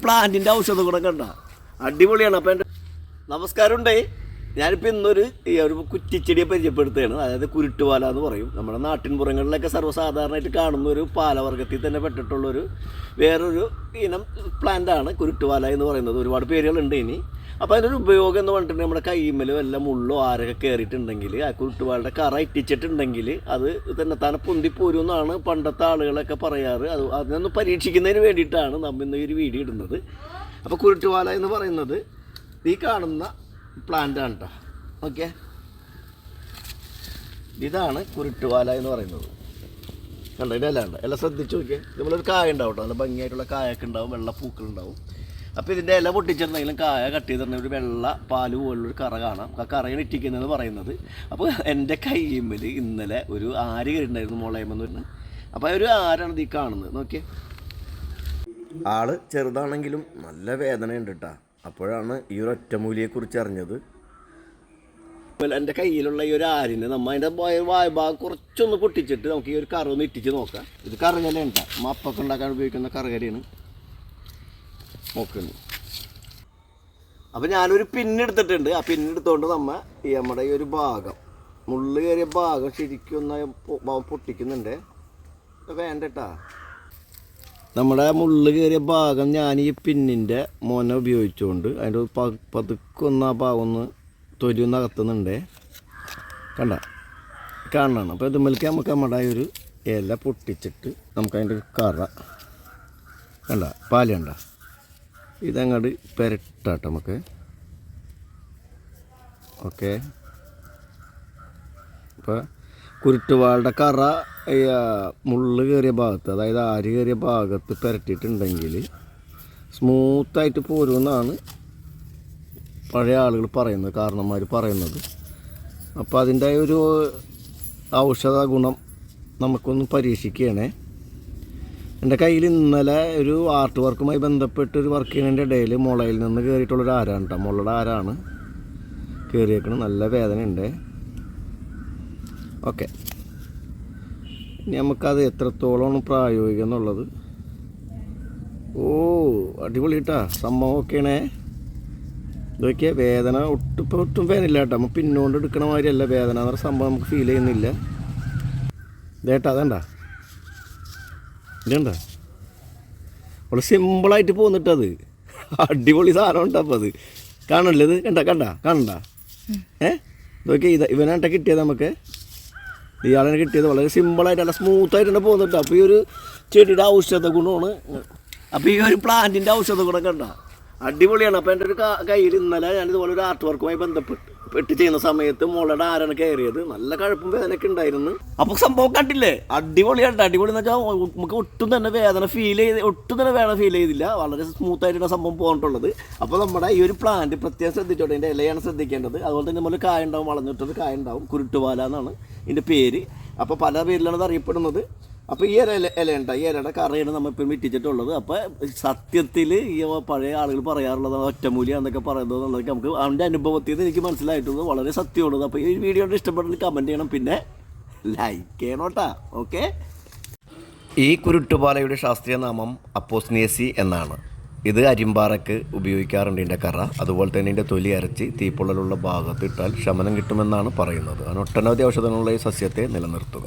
പ്ലാന്റിന്റെ ഔഷധ ഗുണം കണ്ട. അടിപൊളിയാണ്. അപ്പം എന്റെ നമസ്കാരമുണ്ടേ. ഞാനിപ്പോൾ ഇന്നൊരു ഒരു കുറ്റിച്ചെടിയെ പരിചയപ്പെടുത്തുകയാണ്. അതായത് കുരുട്ടുപാല എന്ന് പറയും. നമ്മുടെ നാട്ടിൻപുറങ്ങളിലൊക്കെ സർവസാധാരണമായിട്ട് കാണുന്ന ഒരു പാലവർഗത്തിൽ തന്നെ പെട്ടിട്ടുള്ളൊരു വേറൊരു ഇനം പ്ലാന്റാണ് കുരുട്ടുപാല എന്ന് പറയുന്നത്. ഒരുപാട് പേരുകളുണ്ട് ഇനി. അപ്പോൾ അതിന്റെ ഉപയോഗം എന്ന് പറഞ്ഞിട്ടുണ്ടെങ്കിൽ നമ്മുടെ കൈമലോ എല്ലാം മുള്ളോ ആരൊക്കെ കയറിയിട്ടുണ്ടെങ്കിൽ ആ കുരുട്ടുപാലയുടെ കറ ഇറ്റിച്ചിട്ടുണ്ടെങ്കിൽ അത് തന്നെ തന്നെ പൊന്തിപ്പോരും എന്നാണ് പണ്ടത്തെ ആളുകളൊക്കെ പറയാറ്. അത് അതിനൊന്ന് പരീക്ഷിക്കുന്നതിന് വേണ്ടിയിട്ടാണ് നമ്മൾ ഇന്ന് ഒരു വീഡിയോ ഇടുന്നത്. അപ്പോൾ കുരുട്ടുപാല എന്ന് പറയുന്നത് ഈ കാണുന്ന പ്ലാന്റ് ആണ് കേട്ടോ ഓക്കെ ഇതാണ് കുരുട്ടുവാല എന്ന് പറയുന്നത്. കണ്ടോ? ഇതിന്റെ ഇല ശ്രദ്ധിച്ച് നോക്കിയാൽ ഇതുപോലെ ഒരു കായ ഉണ്ടാവും കേട്ടോ നല്ല ഭംഗിയായിട്ടുള്ള കായൊക്കെ ഉണ്ടാവും. വെള്ള പൂക്കളുണ്ടാവും അപ്പോൾ ഇതിന്റെ ഇല പൊട്ടിച്ചിരുന്നെങ്കിലും കായ കട്ട് ചെയ്തിരുന്ന ഒരു വെള്ള പാൽ പോലുള്ളൊരു കറ കാണാം. ആ കറയാണ് ഇട്ടിക്കുന്നതെന്ന് പറയുന്നത്. അപ്പോൾ എന്റെ കയ്യുമ്പിൽ ഇന്നലെ ഒരു ആര് കയറിണ്ടായിരുന്നു മുളയമെന്ന് പറഞ്ഞാൽ അപ്പോൾ ഒരു ആരാണ് ഈ കാണുന്നത്? നോക്കിയേ. ആൾ ചെറുതാണെങ്കിലും നല്ല വേദനയുണ്ട് കേട്ടോ അപ്പോഴാണ് ഈ ഒരു ഒറ്റമൂലിയെക്കുറിച്ച് അറിഞ്ഞത്. എന്റെ കയ്യിലുള്ള ഈ ഒരു ആരിനെ നമ്മൾ അതിന്റെ വായ്ഭാഗം കുറച്ചൊന്ന് പൊട്ടിച്ചിട്ട് നമുക്ക് ഈ ഒരു കറ ഒന്ന് നോക്കാം. ഇത് കറുകല ഉണ്ട് മപ്പൊക്കെ ഉണ്ടാക്കാൻ ഉപയോഗിക്കുന്ന കറുകലയാണ് നോക്കുന്നു അപ്പോൾ ഞാനൊരു പിന്നെടുത്തിട്ടുണ്ട് ആ പിന്നെടുത്തുകൊണ്ട് നമ്മ ഈ നമ്മുടെ ഈ ഒരു ഭാഗം മുള്ളു കയറിയ ഭാഗം ശരിക്കും ഒന്ന് പൊട്ടിക്കുന്നുണ്ട്. വേണ്ട കേട്ടാ നമ്മുടെ മുള്ളു കയറിയ ഭാഗം ഞാൻ ഈ പിന്നിന്റെ മോനെ ഉപയോഗിച്ചുകൊണ്ട് അതിന്റെ പ- പതുക്കൊന്ന് ആ ഭാഗം ഒന്ന് തൊലി ഒന്ന് അകത്തുന്നുണ്ടേ. കണ്ട? കാണണം. അപ്പോൾ ഇതുമ്മലേക്ക് നമുക്ക് നമ്മുടെ ഒരു ഇല പൊട്ടിച്ചിട്ട് നമുക്ക് അതിന്റെ ഒരു കറ. കണ്ട? പാൽ കണ്ട? ഇതങ്ങോട്ട് പെരട്ടാട്ടോ നമുക്ക്. ഓക്കെ. അപ്പോൾ കുരുട്ടുവാളുടെ കറ ഈ, മുള്ള് കയറിയ ഭാഗത്ത് അതായത് ആര് കയറിയ ഭാഗത്ത് പുരട്ടിയിട്ടുണ്ടെങ്കിൽ സ്മൂത്തായിട്ട് പോരുമെന്നാണ് പഴയ ആളുകൾ പറയുന്നത് കാരണന്മാർ പറയുന്നത്. അപ്പോൾ അതിന്റെ ഒരു ഔഷധ ഗുണം നമുക്കൊന്ന് പരീക്ഷിക്കുകയാണേ. എന്റെ കയ്യിൽ ഇന്നലെ ഒരു ആർട്ട് വർക്കുമായി ബന്ധപ്പെട്ട് ഒരു വർക്ക് ചെയ്യുന്നതിന്റെ ഇടയിൽ മുളയിൽ നിന്ന് കയറിയിട്ടുള്ളൊരു ആരാണ് കേട്ടോ? മുളയുടെ ആരാണ്? കയറിയേക്കണം നല്ല വേദനയുണ്ട്. ഓക്കെ. നമുക്കത് എത്രത്തോളമാണ് പ്രായോഗികം എന്നുള്ളത്? ഓ അടിപൊളി കേട്ടാ ഇതൊക്കെ വേദന ഒട്ടും ഇപ്പം ഒട്ടും വേദനയില്ല കേട്ടോ. നമ്മൾ പിന്നോണ്ട് എടുക്കണ മാതിരിയല്ല വേദന എന്ന് പറഞ്ഞ സംഭവം നമുക്ക് ഫീൽ ചെയ്യുന്നില്ല. ഇതേട്ടാ അതണ്ട ഇതണ്ട? വളരെ സിമ്പിളായിട്ട് പോന്നിട്ടത് അടിപൊളി സാധനം ഉണ്ട് അപ്പോൾ അത്? കാണല്ലേ ഇത്? കണ്ട കണ്ട കാണണ്ട? ഏ? ഇതൊക്കെ ഇത് ഇവനാട്ട കിട്ടിയത് നമുക്ക്. ഇയാളെ കിട്ടിയത് വളരെ സിമ്പിളായിട്ട് നല്ല സ്മൂത്തായിട്ടാണ് പോകുന്നുണ്ട് അപ്പോൾ ഈ ഒരു ചെടിയുടെ ഔഷധ ഗുണമാണ്. അപ്പോൾ ഈ ഒരു പ്ലാന്റിന്റെ ഔഷധ ഗുണം കണ്ട? അടിപൊളിയാണ്. അപ്പോൾ എന്റെ ഒരു കയ്യിൽ ഇന്നലെ ഞാൻ ഇതുപോലെ ഒരു ആർട്ട് വർക്കുമായി ബന്ധപ്പെട്ട് പെട്ട് ചെയ്യുന്ന സമയത്ത് മോളുടെ ആരാണ് കയറിയത്? നല്ല കഴപ്പും വേദനയൊക്കെ ഉണ്ടായിരുന്നു. അപ്പോൾ സംഭവം കണ്ടില്ലേ? അടിപൊളിയാണ് അടിപൊളി എന്ന് വെച്ചാൽ നമുക്ക് ഒട്ടും തന്നെ വേദന ഫീൽ ചെയ്ത് ഒട്ടും തന്നെ വേദന ഫീൽ ചെയ്തില്ല. വളരെ സ്മൂത്ത് ആയിട്ടാണ് സംഭവം പോയിട്ടുള്ളത് അപ്പോൾ നമ്മുടെ ഈ ഒരു പ്ലാന്റ് പ്രത്യേകം ശ്രദ്ധിച്ചോട്ടെ. ഇതിന്റെ ഇലയാണ് ശ്രദ്ധിക്കേണ്ടത്. അതുപോലെ തന്നെ നമ്മൾ കായ ഉണ്ടാവും വളഞ്ഞിട്ടൊരു കായ ഉണ്ടാവും. കുരുട്ടുപാല എന്നാണ് ഇതിന്റെ പേര്. അപ്പോൾ പല പേരിലാണ് ഇത് അറിയപ്പെടുന്നത്. അപ്പോൾ ഈ ഇല ഇല ഇലയുണ്ട്. ഈ ഇലയുടെ കറയാണ് നമ്മൾ ഇപ്പം വിറ്റിച്ചിട്ടുള്ളത് അപ്പോൾ സത്യത്തിൽ ഈ പഴയ ആളുകൾ പറയാറുള്ളത് ഒറ്റമൂലി എന്നൊക്കെ പറയുന്നത് എന്നുള്ളതൊക്കെ നമുക്ക് അവന്റെ അനുഭവത്തിൽ നിന്ന് എനിക്ക് മനസ്സിലായിട്ടുള്ളത് വളരെ സത്യമുള്ളത് അപ്പോൾ ഈ വീഡിയോ ഇഷ്ടപ്പെട്ടെങ്കിൽ കമന്റ് ചെയ്യണം. പിന്നെ ലൈക്ക് ചെയ്യണം കേട്ടോ. ഓക്കെ ഈ കുരുട്ടുപാലയുടെ ശാസ്ത്രീയ നാമം അപ്പോസ്നിയസി എന്നാണ്. ഇത് അരിമ്പാറയ്ക്ക് ഉപയോഗിക്കാറുണ്ട് ഇതിന്റെ കറ. അതുപോലെ തന്നെ ഇതിന്റെ തൊലി അരച്ച് തീപ്പൊള്ളലുള്ള ഭാഗത്ത് ഇട്ടാൽ ശമനം കിട്ടുമെന്നാണ് പറയുന്നത്. അതിന് ഒട്ടനവധി ഔഷധങ്ങളുള്ള ഈ സസ്യത്തെ നിലനിർത്തുക.